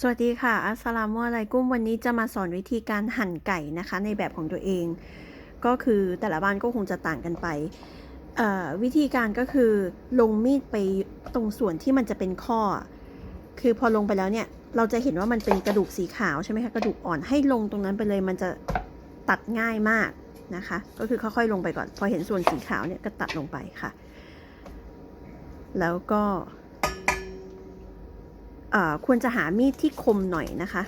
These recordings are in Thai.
สวัสดีค่ะ อัสสลามุอะลัยกุมวันนี้จะมาสอนวิธีการหั่นไก่นะคะ ในแบบของตัวเอง ก็คือแต่ละบ้านก็คงจะต่างกันไป วิธีการก็คือลงมีดไปตรงส่วนที่มันจะเป็นข้อ คือพอลงไปแล้วเนี่ย เราจะเห็นว่ามันเป็นกระดูกสีขาวใช่ไหมคะ กระดูกอ่อนให้ลงตรงนั้นไปเลย มันจะตัดง่ายมากนะคะ ก็คือค่อยๆลงไปก่อน พอเห็นส่วนสีขาวเนี่ยก็ตัดลงไปค่ะ แล้วก็ ควรจะหามีดที่คมหน่อยนะคะ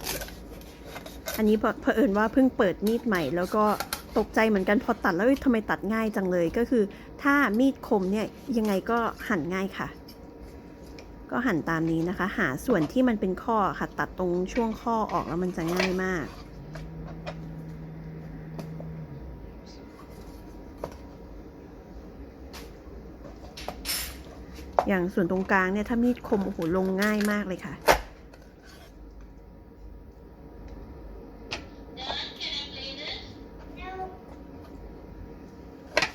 อันนี้เผเอิญว่าเพิ่งเปิดมีดใหม่ แล้วก็ตกใจเหมือนกันพอตัดแล้วทำไมตัดง่ายจังเลยก็คือ ถ้ามีดคมเนี่ยยังไงก็หั่นง่ายค่ะ ก็หั่นตามนี้นะคะ หาส่วนที่มันเป็นข้อค่ะตัดตรงช่วงข้อออกแล้วมันจะง่ายมาก อย่างส่วนตรงกลางเนี่ยถ้ามีดคมโอ้โหลงง่ายมากเลยค่ะ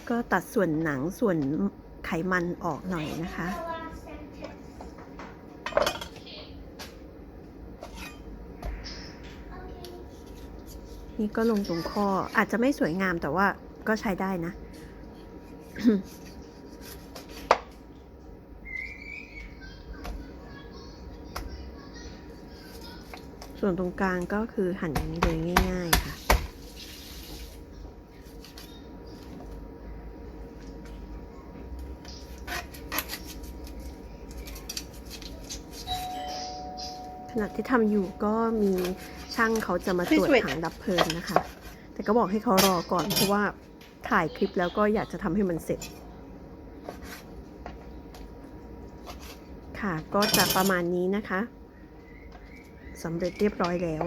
ก็ตัดส่วนหนังส่วนไขมันออกหน่อยนะคะนี่ก็ลงตรงข้ออาจจะไม่สวยงามแต่ว่าก็ใช้ได้นะ ส่วนตรงกลางก็คือหั่นอย่างนี้เลยง่าย ๆ ค่ะ ขณะที่ทำอยู่ก็มีช่างเขาจะมาตรวจช่วยๆถังดับเพลิงนะคะ แต่ก็บอกให้เขารอก่อนเพราะว่าถ่ายคลิปแล้วก็อยากจะทำให้มันเสร็จ ค่ะ ก็จะประมาณนี้นะคะ สำเร็จเรียบร้อยแล้ว